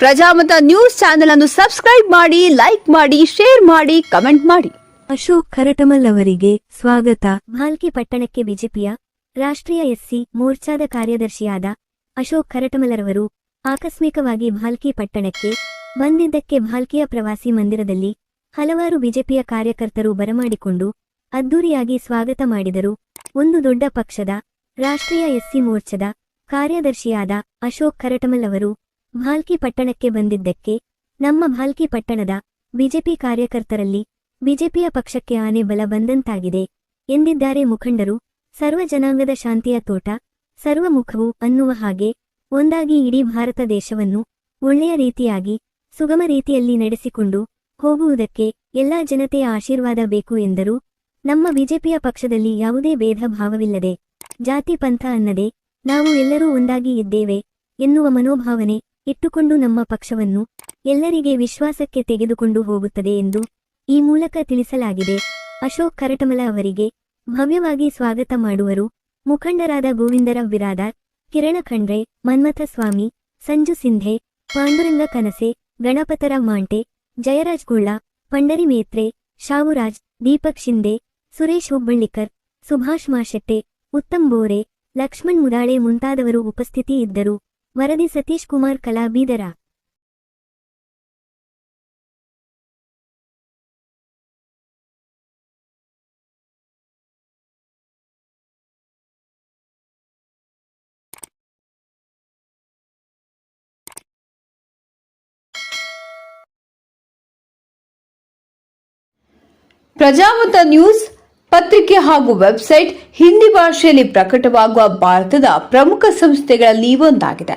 Prajamata news channel ಅನ್ನು subscribe ಮಾಡಿ, like ಮಾಡಿ, ಶೇರ್ ಮಾಡಿ, ಕಮೆಂಟ್ ಮಾಡಿ. ಅಶೋಕ್ ಖರಟಮಲ್ ಅವರಿಗೆ ಸ್ವಾಗತ. ಭಾಲ್ಕಿ ಪಟ್ಟಣಕ್ಕೆ ಬಿಜೆಪಿಯ ರಾಷ್ಟ್ರೀಯ ಎಸ್ಸಿ ಮೋರ್ಚಾದ ಕಾರ್ಯದರ್ಶಿಯಾದ ಅಶೋಕ್ ಕರಟಮಲರವರು ಆಕಸ್ಮಿಕವಾಗಿ ಭಾಲ್ಕಿ ಪಟ್ಟಣಕ್ಕೆ ಬಂದಿದ್ದಕ್ಕೆ ಭಾಲ್ಕಿಯ ಪ್ರವಾಸಿ ಮಂದಿರದಲ್ಲಿ ಹಲವಾರು ಬಿಜೆಪಿಯ ಕಾರ್ಯಕರ್ತರು ಬರಮಾಡಿಕೊಂಡು ಅದ್ದೂರಿಯಾಗಿ ಸ್ವಾಗತ ಮಾಡಿದರು. ಒಂದು ದೊಡ್ಡ ಪಕ್ಷದ ರಾಷ್ಟ್ರೀಯ ಎಸ್ಸಿ ಮೋರ್ಚಾದ ಕಾರ್ಯದರ್ಶಿಯಾದ ಅಶೋಕ್ ಖರಟಮಲ್ ಅವರು ಭಾಲ್ಕಿ ಪಟ್ಟಣಕ್ಕೆ ಬಂದಿದ್ದಕ್ಕೆ ನಮ್ಮ ಭಾಲ್ಕಿ ಪಟ್ಟಣದ ಬಿಜೆಪಿ ಕಾರ್ಯಕರ್ತರಲ್ಲಿ ಬಿಜೆಪಿಯ ಪಕ್ಷಕ್ಕೆ ಆನೆ ಬಲ ಬಂದಂತಾಗಿದೆ ಎಂದಿದ್ದಾರೆ ಮುಖಂಡರು. ಸರ್ವ ಜನಾಂಗದ ಶಾಂತಿಯ ತೋಟ ಸರ್ವಮುಖವು ಅನ್ನುವ ಹಾಗೆ ಒಂದಾಗಿ ಇಡೀ ಭಾರತ ದೇಶವನ್ನು ಒಳ್ಳೆಯ ರೀತಿಯಾಗಿ, ಸುಗಮ ರೀತಿಯಲ್ಲಿ ನಡೆಸಿಕೊಂಡು ಹೋಗುವುದಕ್ಕೆ ಎಲ್ಲಾ ಜನತೆಯ ಆಶೀರ್ವಾದ ಬೇಕು ಎಂದರು. ನಮ್ಮ ಬಿಜೆಪಿಯ ಪಕ್ಷದಲ್ಲಿ ಯಾವುದೇ ಭೇದ ಭಾವವಿಲ್ಲದೆ, ಜಾತಿ ಪಂಥ ಅನ್ನದೆ, ನಾವು ಎಲ್ಲರೂ ಒಂದಾಗಿ ಇದ್ದೇವೆ ಎನ್ನುವ ಮನೋಭಾವನೆ ಇಟ್ಟುಕೊಂಡು ನಮ್ಮ ಪಕ್ಷವನ್ನು ಎಲ್ಲರಿಗೆ ವಿಶ್ವಾಸಕ್ಕೆ ತೆಗೆದುಕೊಂಡು ಹೋಗುತ್ತದೆ ಎಂದು ಈ ಮೂಲಕ ತಿಳಿಸಲಾಗಿದೆ. ಅಶೋಕ್ ಕರಟಮಲ ಅವರಿಗೆ ಭವ್ಯವಾಗಿ ಸ್ವಾಗತ ಮಾಡುವರು. ಮುಖಂಡರಾದ ಗೋವಿಂದರ ಬಿರಾದಾರ್ ಕಿರಣ ಖಂಡ್ರೆ, ಮನ್ಮಥ ಸ್ವಾಮಿ, ಸಂಜು ಸಿಂಧೆ, ಪಾಂಡುರಂಗ ಕನಸೆ, ಗಣಪತರಾವ್ ಮಾಂಟೆ, ಜಯರಾಜ್ ಗುಳ್ಳ, ಪಂಡರಿ ಮೇತ್ರೆ, ಶಾವುರಾಜ್, ದೀಪಕ್ ಶಿಂದೆ ಸುರೇಶ್ ಹುಬ್ಬಳ್ಳಿಕರ್, ಸುಭಾಷ್ ಮಾಶೆಟ್ಟೆ, ಉತ್ತಮ್ ಬೋರೆ, ಲಕ್ಷ್ಮಣ್ ಮುದಾಳೆ ಮುಂತಾದವರು ಉಪಸ್ಥಿತಿ ಇದ್ದರು. ವರದಿ ಸತೀಶ್ ಕುಮಾರ್ ಕಲಾ ಬೀದರ ಪ್ರಜಾಮತ ನ್ಯೂಸ್, ಪತ್ರಿಕೆ ಹಾಗೂ ವೆಬ್ಸೈಟ್, ಹಿಂದಿ ಭಾಷೆಯಲ್ಲಿ ಪ್ರಕಟವಾಗುವ ಭಾರತದ ಪ್ರಮುಖ ಸಂಸ್ಥೆಗಳಲ್ಲಿ ಒಂದಾಗಿದೆ.